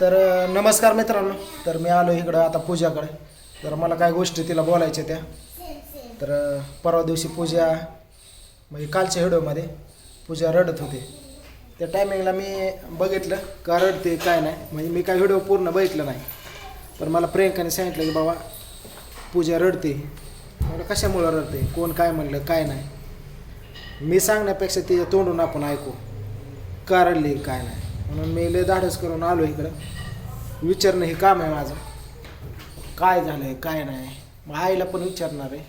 तर नमस्कार मित्रांनो. तर मी आलो इकडं आता पूजाकडे. तर मला काय गोष्टी तिला बोलायच्या त्या. तर परवा दिवशी पूजा म्हणजे कालच्या हिडोमध्ये पूजा रडत होती. त्या टायमिंगला मी बघितलं का रडते काय नाही. म्हणजे मी काय व्हिडिओ पूर्ण बघितलं नाही. पण मला प्रियंकाने सांगितलं की बाबा पूजा रडते. मला कशामुळं रडते? कोण काय म्हणलं काय नाही. मी सांगण्यापेक्षा तिच्या तोंडून आपण ऐकू. का रडली काय नाही. म्हणून मी लय धाडस करून आलो इकडं. विचारणं हे काम आहे माझं. काय झालं आहे काय नाही. मग आईला पण विचारणार आहे.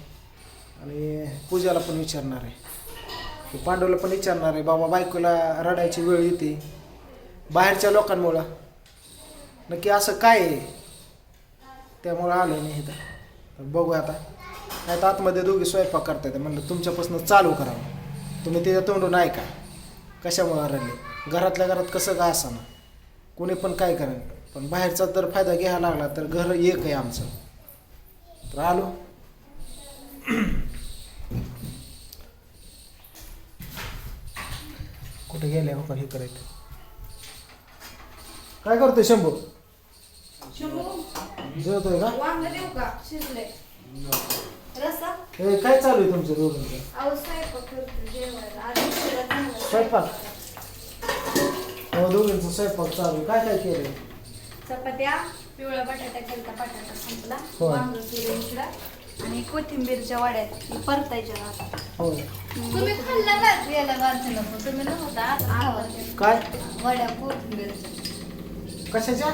आणि पूजाला पण विचारणार आहे. पांडवला पण विचारणार आहे बाबा बायकोला रडायची वेळ येते. बाहेरच्या लोकांमुळं. नक्की असं काय आहे? त्यामुळं आलो नाही इथं. तर बघू आता. नाही तर आतमध्ये दोघी स्वयंपाक करता येते म्हणलं तुमच्यापासून चालू करावं तुम्ही त्याच्या तोंडून ऐका. कशामुळे रडले? घरातल्या घरात कसं का असाना कोणी पण काय करेल. पण बाहेरचा जर फायदा घ्यायला लागला तर घर एक आहे आमचं. तर आलो. कुठे गेले हो का हे करायचं? काय करतोय शंभू? जेवतोय का? वांग देऊ का? शिजले. रसा? हे काय चालू आहे तुमचं दोघांचं? अहो स्वयंपाक करते जेवायला. आज उशिरा झाला. स्वयंपाक? हो दोघांचं स्वयंपाक चालू आहे. काय काय केलंय? चपात्या पिवळा बटाटा केलता बटाटा संपला. होय. वांग केलं इकडं. आणि कोथिंबीरच्या वाड्यात परतायच्या आता. होय. तुम्ही खाल्ला का गेला वाचलं पण तुम्ही नव्हता काय? वड्या कोथिंबीरच्या. कशाच्या?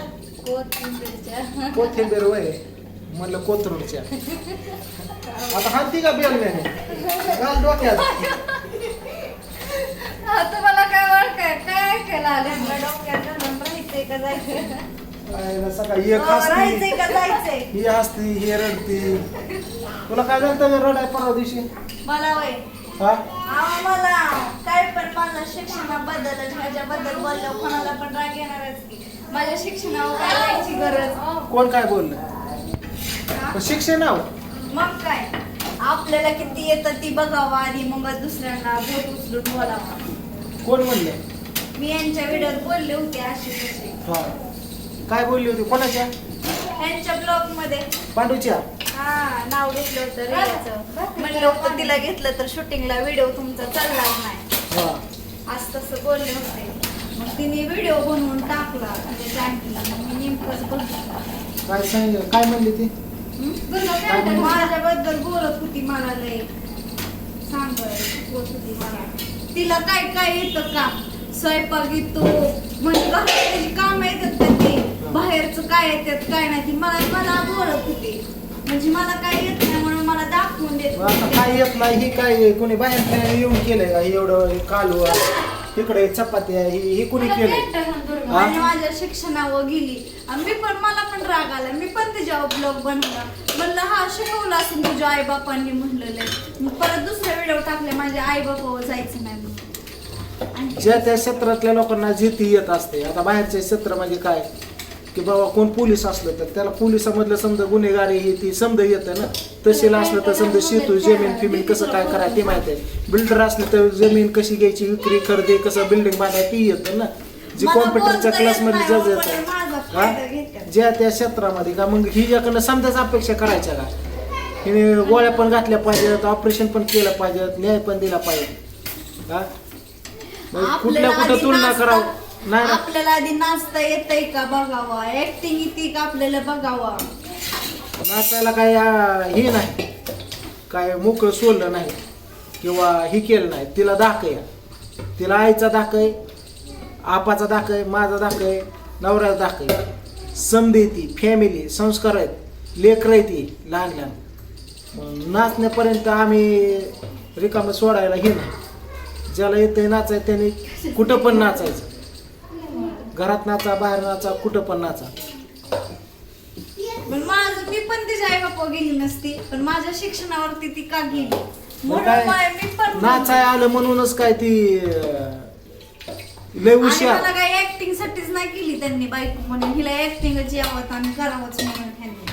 कोथिंबीरच्या. कोथिंबीर वय म्हणलं कोथरूडच्या. आता हाती का बेलण्याने? घाल डोक्यात हा, तुम्हाला काय ओळखाय ऐकायला आले घालून राहायचंय का जायचं काय ना सकाळी एक राहायचंय का जायचंय ही हसती ही रडती. तुला काय झालं रडाय परवा दिवशी? मला वय. हा? मला काय पण माझ्या शिक्षणाबद्दल आणि ह्याच्याबद्दल बोललं कोणाला पण राग येणारच की. माझ्या शिक्षणावर काय जायची गरज? कोण काय बोललं? हा? पण शिक्षण आहो मग काय? आपल्याला किती येतं ती बघावं आणि मग दुसऱ्यांना बोट उचलून बोलावं. कोण म्हणलं? मी यांच्या व्हिडिओत बोलले होते अशी तशी. हा. काय बोलली होती? कोणाच्या? ह्यांच्या ब्लॉगमध्ये. पांडूच्या. हा नाव घेतलं होतं रियाचं म्हणलं होतं तिला घेतलं तर शूटिंगला व्हिडिओ तुमचा चाललाच नाही. हा. आज तसं बोलले होते. मग तिने व्हिडिओ बनवून टाकला म्हणजे मग मी नेमकंच बघितलं. काय सांगितलं काय म्हणली ती? माझ्याबद्दल बोलत होती मला लय. सांगत होत होती मला. तिला काय काय येतं का? स्वयंपाक येतो म्हणजे घरात काम येतात का ते बाहेरचं काय येतात काय नाही. ती मला मला बोलत होती. म्हणजे मला काय येत नाही म्हणून मला दाखवून देत मग आता होती. काय येत नाही ही काय कोणी बाहेर येऊन केलंय का? ही एवढं कालू इकडे चपाती आहे ही ही कोणी केलंय? हा? आणि माझ्या शिक्षणावर गेली. आणि मी पण मला पण राग आला. मी पण त्याच्यावर ब्लॉग बनवला. म्हणलं हा शिकवलं असून तुझ्या आई बापांनी म्हणलेलं मग परत दुसरा व्हिडिओ टाकले माझ्या आई बापावर जायचं नाही म्हणून. ज्या त्या क्षेत्रातल्या लोकांना जे ती येत असते आता बाहेरचे क्षेत्र म्हणजे काय? की बाबा कोण पोलीस असलं तर त्याला पोलिसामधलं समजा गुन्हेगारी ही ती समजा येतं ना. तहसील असलं तर समजा शेतू जमीन फिमीन कसं काय करायचं ते माहिती आहे. बिल्डर असलं तर जमीन कशी घ्यायची विक्री खरेदी कसं बिल्डिंग बांधायची ती येतं ना. जी कॉम्प्युटरच्या क्लासमध्ये जज येतं हा. ज्या त्या क्षेत्रामध्ये का मग ही याकडनं समजाच अपेक्षा करायच्या का? हिने गोळ्या पण घातल्या पाहिजेत ऑपरेशन पण केलं पाहिजे न्याय पण दिला पाहिजे. हा? मग कुठल्या आपल्याला कुठं आधी तुलना नाचता- करावं? नाही ना. आपल्याला आधी नाचता येतंय का बघावा? ऍक्टिंग येते का आपल्याला बघावा? नाचायला काय आ, हे नाही. काय मोकळं सोडलं नाही. किंवा हे केलं नाही. तिला आहे तिला आईचा दाख आहे आपाचा दाख आहे माझा दाख आहे नवऱ्याचा दाख आहे समधी ती फॅमिली संस्कार आहेत लेकरं आहे ती लहान लहान मग नाचण्यापर्यंत आम्ही रिकामं सोडायला हे नाही. ज्याला येतंय नाचायचं त्याने कुठं पण नाचायचं. घरात नाचा बाहेर नाचा कुठं पण नाचा. पण माझं मी पण तिच्या आई बापा गेली नसती पण माझ्या शिक्षणावरती ती का गेली? मग म्हणून काय? मा- मी पण नाचाय आलं म्हणूनच काय ती अं, लय आणि हुशार. मला ऍक्टिंग साठीच नाही केली त्यांनी बायको म्हणून. हिला ऍक्टिंगच यावं आणि करावंच म्हणून ह्यांनी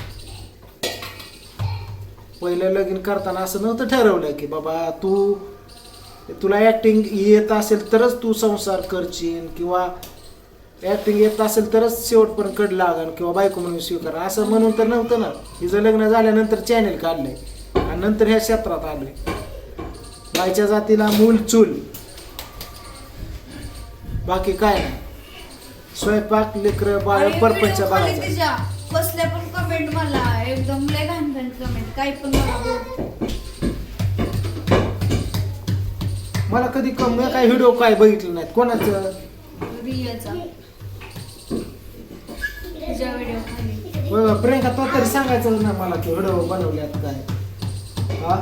पहिलं लगीन करताना असं नव्हतं ठरवलं की बाबा तू तुला ऍक्टिंग येत असेल तरच तू संसार करशील किंवा ऍक्टिंग येत असेल तरच शेवटपर्यंत कड लागन किंवा बायको म्हणून स्वीकार. असं म्हणून तर नव्हतं ना. हिचं लग्न झाल्यानंतर चॅनेल काढलंय आणि नंतर ह्या क्षेत्रात आलोय. बायच्या जातीला मूल चूल. बाकी काय नाही. स्वयंपाक लेकर बाळ परपंच video खाली बघायचा तिच्या कसल्या पण कमेंट मला. एकदम लय घाण घाण कमेंट काही पण मला मला कधी कम काय व्हिडिओ काय बघितलं नाहीत. कोणाचं? रियाचा. तुझ्या व्हिडिओ खाली. बघा, प्रियंका तो तरी सांगायचं ना मला की व्हिडिओ बनवल्यात काय. हा?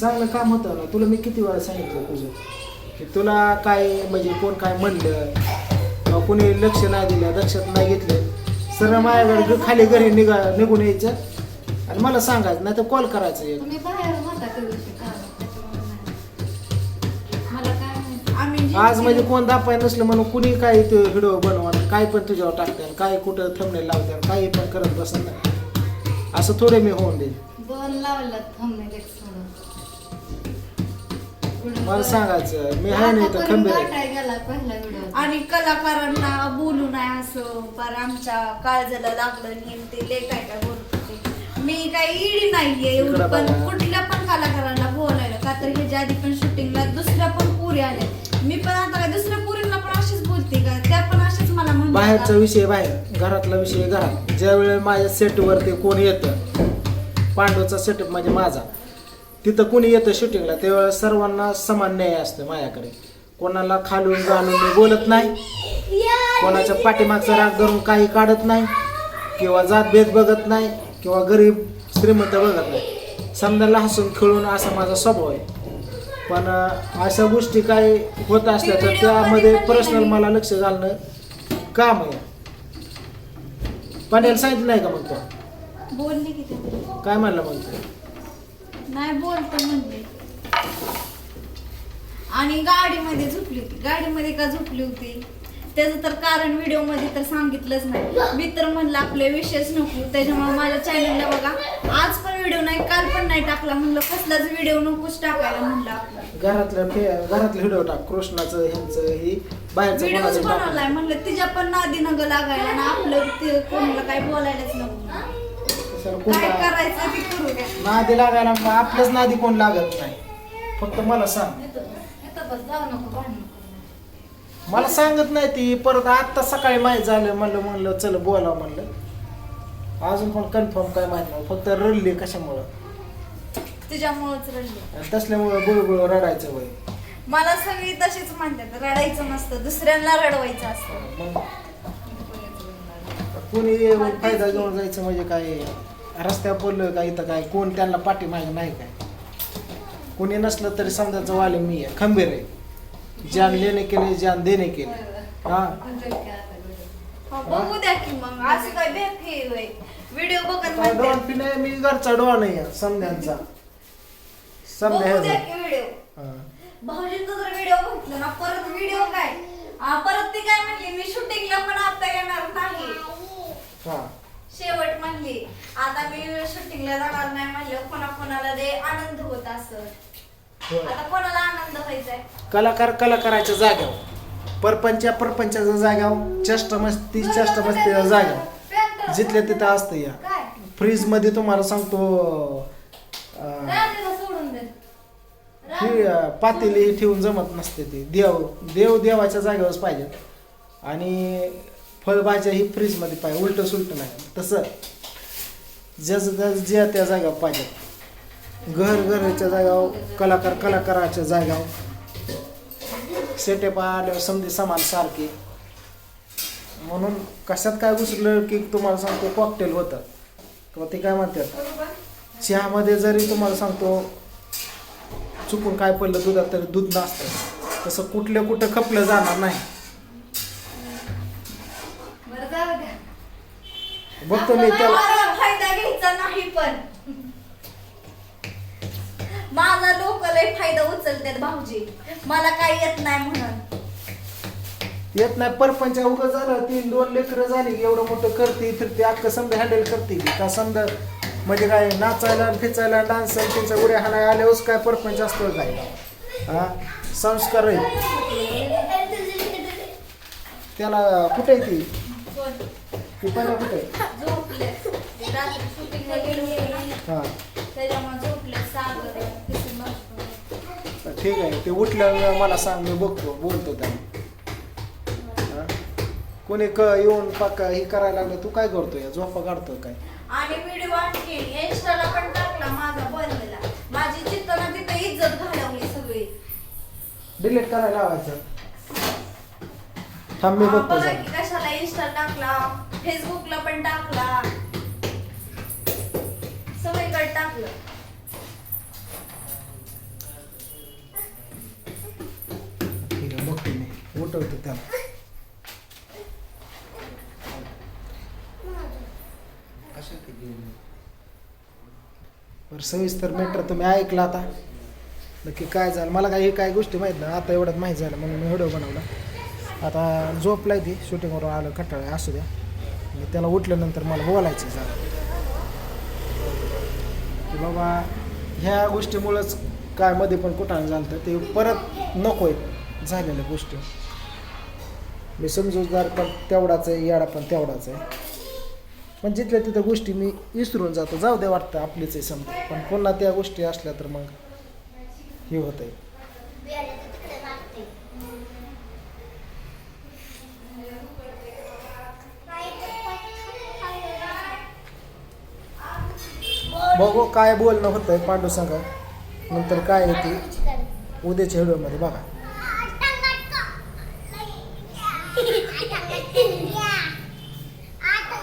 चांगलं काम होतं ना. तुला मी किती वेळा सांगितलं तुझं? की तुला काय म्हणजे कोण काय म्हणलं? किंवा कोणी लक्ष नाही दिलं लक्षात नाही घेतलं सरळ माझ्याकडे खाली घरी निघा निघून यायचं. आणि मला सांगायचं नाही तर कॉल करायचं एक. तुम्ही बाहेर आज म्हणजे कोण दापाय नसलं म्हणून कुणी काय ते व्हिडिओ बनवा काय पण तुझ्यावर टाकतात काय कुठं थंबनेल लावतात काही पण करत बसत नाही. असं थोडे मी होऊन देईल मला सांगायचं मी आहे ना इथं आतापर्यंत खंबीर आहे. गाठाय गेला पहिला व्हिडिओ आणि कलाकारांना बोलू नाही असं पर आमच्या काळजाला लागलं आणि ते लय काय काय बोलत होते. मी काही इडी नाहीये एवढी पण बघा. कलाकारांना बोलायला. का तर ह्याच्या आधी पण शूटिंगला दुसऱ्या पण पुरी आल्या. मी पण आता काय दुसऱ्या पुरीला पण अशीच बोलते का? त्या पण अशीच मला म्हणतात. बाहेरचा विषय बाहेर घरातला विषय घरात. ज्या वेळेला माझ्या सेटवरती कोण येतं पांडवचा सेटअप म्हणजे माझा तिथं कोणी येतं शूटिंगला त्यावेळेस सर्वांना समान न्याय असतं माझ्याकडे. कोणाला खालून घालून मी बोलत नाही कोणाच्या पाठीमागचा राग धरून काही काढत नाही किंवा जातभेद बघत नाही किंवा गरीब श्रीमंत बघत नाही. समजायला हसून खेळून असा माझा स्वभाव आहे. पण अशा गोष्टी काय होत असल्या तर त्यामध्ये पर्सनल मला लक्ष घालणं काम आहे. पाण्याला सांगितलं नाही का मग तो? बोलली की ते. काय म्हणलं मग? नाही बोलतो म्हणले. आणि गाडीमध्ये झोपली होती. गाडीमध्ये का झोपली होती? त्याचं तर कारण व्हिडिओमध्ये तर सांगितलंच नाही. मी तर म्हणलं आपले विषयच नको. त्याच्यामुळे माझ्या चॅनलला बघा. आज पण व्हिडिओ नाही काल पण नाही टाकला. म्हणलं कसलाच व्हिडिओ नकोच टाकायला म्हणलं आपलं. घरातलं फे- घरातलं व्हिडिओ टाक. कृष्णाचं ह्यांचं ही बाहेरचं व्हिडिओच कोणाचं टाक. बनवलाय. म्हणलं तिच्या पण नादी नग लागायला ना आपलं ते कोणाला काही बोलायलाच नको. सर, काय कोणता- करायचं ते करू द्या. नादी लागायला मग आपलंच नादी कोण लागत नाही. फक्त मला सांग. बस जाऊ नको भांडण. मला सांगत नाही ती परत आत्ता सकाळी माहीत झालं म्हणलं म्हणलं चल बोला म्हणलं. अजून पण कन्फर्म काय माहीत नाही फक्त रडली कशामुळं. रडले. आणि तसल्यामुळं गुळगुळ रडायचं वय. मला सगळी तशीच म्हणतात रडायचं नसतं दुसऱ्यांना रडवायचं असतं. मग कोणी येऊन फायदा घेऊन जायचं म्हणजे काय रस्त्यावर पडलं का इथं काय कोण त्यांना पाठी मागे नाही काय. कोणी नसलं तरी समजायचं वाले मी आहे खंबीर आहे. जान लेणे केले जान देणे केले हा। बघू द्या की मग असं काय बेफी होय व्हिडिओ बघत म्हणते डोळा पिणे मी घरचा डोळा नाही आहे समध्यांचा समध्या बघू द्या ह्याचा. की व्हिडिओ हा. भाऊजींचा जर व्हिडिओ बघितला ना परत व्हिडिओ काय आ, परत ती काय म्हणली मी शूटिंगला पण आता येणार नाही. हा। शेवट म्हणली आता मी शूटिंगला जाणार नाही. म्हणलं कोणा कोणाला दे आनंद होत असं. आता कोणाला आनंद व्हायचाय? कलाकार कलाकाराच्या जाग्यावर. परपंच्या परपंचाच्या जाग्यावर. चष्ट मस्ती चष्ट मस्तीच्या जाग्यावर. जिथल्या तिथं असतं या. काय? फ्रीजमध्ये तुम्हाला सांगतो अं, रात्रीला सोडून दे. ही अं, पातेली ही ठेवून जमत नसते ती. देव देव देवाच्या जागेवरच पाहिजे आणि फळभाज्या ही फ्रीजमध्ये पाहिजे. उलट सुलट नाही. तसं. जस जस ज्या त्या जागेवर पाहिजे घर घराच्या जागावर कलाकार कलाकाराच्या जागावर. सेटअप आल्यावर समजे समान सारखे. म्हणून कशात काय घुसलं की तुम्हाला सांगतो कॉकटेल होतं. किंवा ते काय म्हणतात चहामध्ये जरी तुम्हाला सांगतो चुकून काय पडलं दुधात तरी दूध नसतं. तसं कुठलं कुठं खपलं जाणार नाही. बघतो मी त्याला. लय फायदा उचलतात भाऊजी. मला काही येत नाही म्हणून. येत नाही परपंच उगं झालं तीन दोन लेकरं झाली एवढं मोठं करते फिरते अख्खं समजा हँडल करते की का समजा म्हणजे काय नाचायला फिचायला डान्स त्यांचा उड्या हाणाय आल्यावरच काय परपंच असतो काय? हा? संस्कार आहे त्याला कुठे आहे ती? ती पहिला कुठे आहे? झोपले रात्री शूटिंगला गेले हां. त्याच्यामुळे झोपले सागर किती मस्त. ठीक आहे. ते उठलं मला सांग मी बघतो बोलतो त्याला हा? कोणी क येऊन पक्का हे करायला लागलं तू काय करतोय? झोपा काढतो काय? आणि व्हिडिओ आणखी इंस्टाला पण टाकला माझा बनलेला. माझी चित्ताना तिथे इज्जत घालवली सगळी. डिलीट करायला लावायचं. थांब मी हा, बघतो बघा जरा. की कशाला इंस्टा टाकला. फेसबुकला पण टाकला. सगळीकडे टाकलं. उठवतो त्याला बरं सविस्तर मॅटर तुम्ही ऐकला आता. नक्की काय झालं? मला काही काय गोष्टी माहीत नाही. आता एवढ्यात माहीत झालं म्हणून मी व्हिडिओ बनवला. आता झोपलाय ती. शूटिंगवरून आलं कटाळ असू द्या. मी त्याला उठल्यानंतर मला बोलायचं जरा. की बाबा ह्या गोष्टीमुळंच काय मध्ये पण कुठं झालं तर ते परत नको आहे झालेल्या गोष्टी. मी समजूतदार पण तेवढाच आहे याडा पण तेवढाच आहे. पण जिथल्या तिथं गोष्टी मी विसरून जातो जाऊ दे वाटतं आपलीच आहे समजा. पण पुन्हा त्या गोष्टी असल्या तर मग हे होत आहे बघू काय बोलणं होतंय पांडू सांगा. नंतर काय येते उद्याच्या व्हिडिओमध्ये बघा.